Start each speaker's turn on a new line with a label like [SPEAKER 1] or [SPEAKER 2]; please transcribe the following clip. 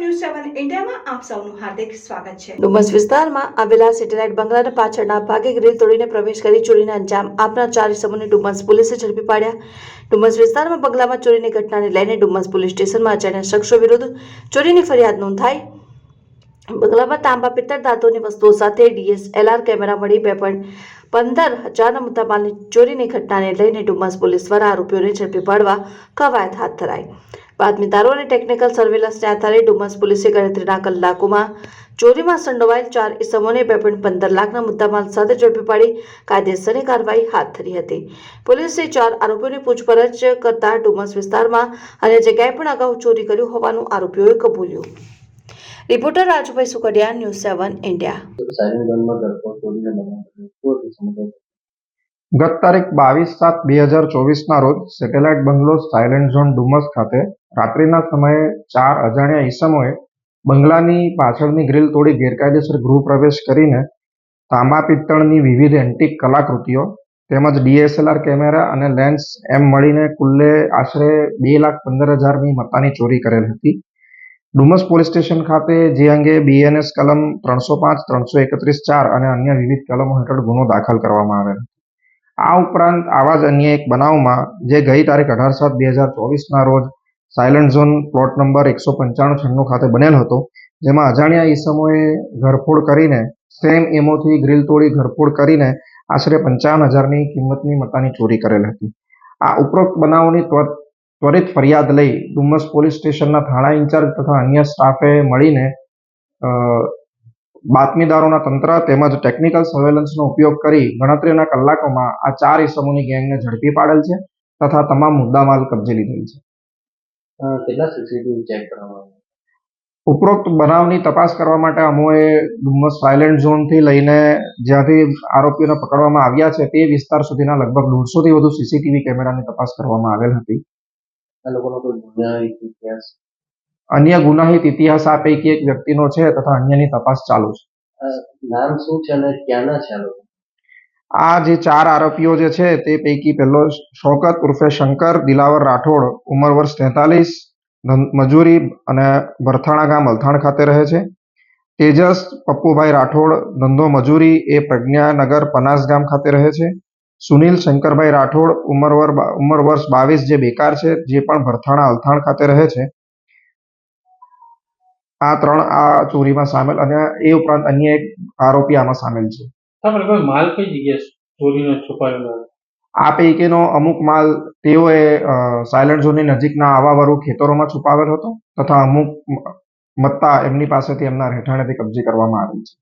[SPEAKER 1] News સેવન ઇન્ડિયામાં આપ સૌનું હાર્દિક સ્વાગત છે.
[SPEAKER 2] ડુમસ વિસ્તારમાં આવેલા સેટેલાઇટ બંગલાના પાછળના ભાગે ગ્રીલ તોડીને પ્રવેશ કરી ચોરીને અંજામ આપનાર ચાર ઇસમોને ડુમસ પોલીસે ઝડપી પાડ્યા. ડુમસ વિસ્તારમાં બંગલામાં ચોરીની ઘટનાને લઈને ડુમસ પોલીસ સ્ટેશનમાં અજાણ્યા શખ્સો વિરુદ્ધ ચોરીની ફરિયાદ નોંધાઈ. બંગલામાં તાંબા પિત્તળ ધાતુની વસ્તુઓ સાથે ડીએસએલઆર કેમેરા મળી બે પોઈન્ટ પંદર હજારના મુદ્દામાલની ચોરીની ઘટનાને લઈને ડુમસ પોલીસ દ્વારા આરોપીઓને ઝડપી પાડવા કવાયત હાથ ધરાઈ. બાતમીદારો અને ટેકનિકલ સર્વેલન્સને આધારે ડુમસ પોલીસે ગણતરીના કલાકોમાં ચોરીમાં સંડોવાયેલ ચાર ઇસમોને બે પોઈન્ટ પંદર લાખના મુદ્દામાલ સાથે ઝડપી પાડી કાયદેસરની કાર્યવાહી હાથ ધરી હતી. પોલીસે ચાર આરોપીઓની પૂછપરછ કરતા ડુમસ વિસ્તારમાં અને જગ્યાએ પણ અગાઉ ચોરી કર્યું હોવાનું આરોપીઓએ કબૂલ્યું. Reporter Rajubhai Sukadiya news seven India.
[SPEAKER 3] ગત તારીખ બાવીસ સાત બે હજાર ચોવીસના રોજ satellite bungalow silent zone Dumas ખાતે રાત્રિના સમયે ચાર અજાણ્યા ઈસમોએ બંગલાની પાછળની ગ્રીલ તોડી ગેરકાયદેસર ગૃહ પ્રવેશ કરીને તાંબા પિત્તળની વિવિધ એન્ટિક કલાકૃતિઓ તેમજ ડીએસએલઆર કેમેરા અને લેન્સ એમ મળીને કુલ્લે આશરે બે લાખ પંદર હજારની મતાની ચોરી કરેલ હતી. ડુમસ પોલીસ સ્ટેશન ખાતે જે અંગે બીએનએસ કલમ ત્રણસો પાંચ, ત્રણસો એકત્રીસ ચાર અને અન્ય વિવિધ કલમો હેઠળ ગુનો દાખલ કરવામાં આવેલ આ ઉપરાંત આવા જ અન્ય એક બનાવમાં જે ગઈ તારીખ અઢાર સાત બે હજાર ચોવીસના રોજ સાયલન્ટ ઝોન પ્લોટ નંબર એકસો પંચાણું છન્નું ખાતે બનેલ હતો, જેમાં અજાણ્યા ઈસમોએ ઘરફોડ કરીને સેમ એમોથી ગ્રીલ તોડી ઘરફોડ કરીને આશરે પંચાવન હજારની કિંમતની મતાની ચોરી કરેલ હતી. આ ઉપરોક્ત બનાવની ત્વરિત ફરિયાદ લઈ ડુમસ પોલીસ સ્ટેશનના થાણા ઇન્ચાર્જ તથા અન્ય સ્ટાફે મળીને બાતમીદારોના તંત્ર તેમજ ટેકનિકલ સર્વેલન્સનો ઉપયોગ કરી ગણતરીના કલાકોમાં આ ચાર ઇસમોની ગેંગને ઝડપી પાડેલ છે તથા તમામ મુદ્દામાલ કબજે લીધેલ છે.
[SPEAKER 4] કેટલા સીસીટીવી ચેક કરવામાં
[SPEAKER 3] ઉપરોક્ત બનાવની તપાસ કરવા માટે અમોએ ડુમસ સાયલેન્ટ ઝોનથી લઈને જ્યાંથી આરોપીઓને પકડવામાં આવ્યા છે તે વિસ્તાર સુધીના લગભગ દોઢસોથી વધુ સીસીટીવી કેમેરાની તપાસ કરવામાં આવેલ હતી.
[SPEAKER 4] આ લોકોનો કોઈ ગુનાહિત ઇતિહાસ?
[SPEAKER 3] અન્ય ગુનાહિત ઇતિહાસ આ પૈકી એક વ્યક્તિનો છે તથા અન્યની તપાસ ચાલુ છે.
[SPEAKER 4] નામ શું છે અને ક્યાંના છે લોકો?
[SPEAKER 3] આ જે ચાર આરોપીઓ જે છે તે પૈકી પહેલો શોકત ઉર્ફે શંકર દિલાવર રાઠોડ ઉંમર વર્ષ તેતાલીસ મજૂરી અને ભરથાણા ગામ અલથાણ ખાતે રહે છે. તેજસ પપ્પુભાઈ રાઠોડ ધંધો મજૂરી એ પ્રજ્ઞાનગર પનાસ ગામ ખાતે રહે છે. સુનિલ શંકરભાઈ રાઠોડ ઉંમર ઉંમર વર્ષ બાવીસ જે બેકાર છે જે પણ ભરથાણા અલથાણ ખાતે રહે છે આ ત્રણ આ ચોરીમાં સામેલ અને એ ઉપરાંત અન્ય એક આરોપી આમાં સામેલ છે.
[SPEAKER 5] માલ કઈ જગ્યાએ ચોરીનો છુપાયેલો
[SPEAKER 3] આ પૈકીનો અમુક માલ તેઓએ સાયલન્ટ ઝોનની નજીકના આવાવાળુ ખેતરોમાં છુપાવેલ હતો તથા અમુક મત્તા એમની પાસેથી એમના રહેઠાણેથી કબજે કરવામાં આવેલ છે.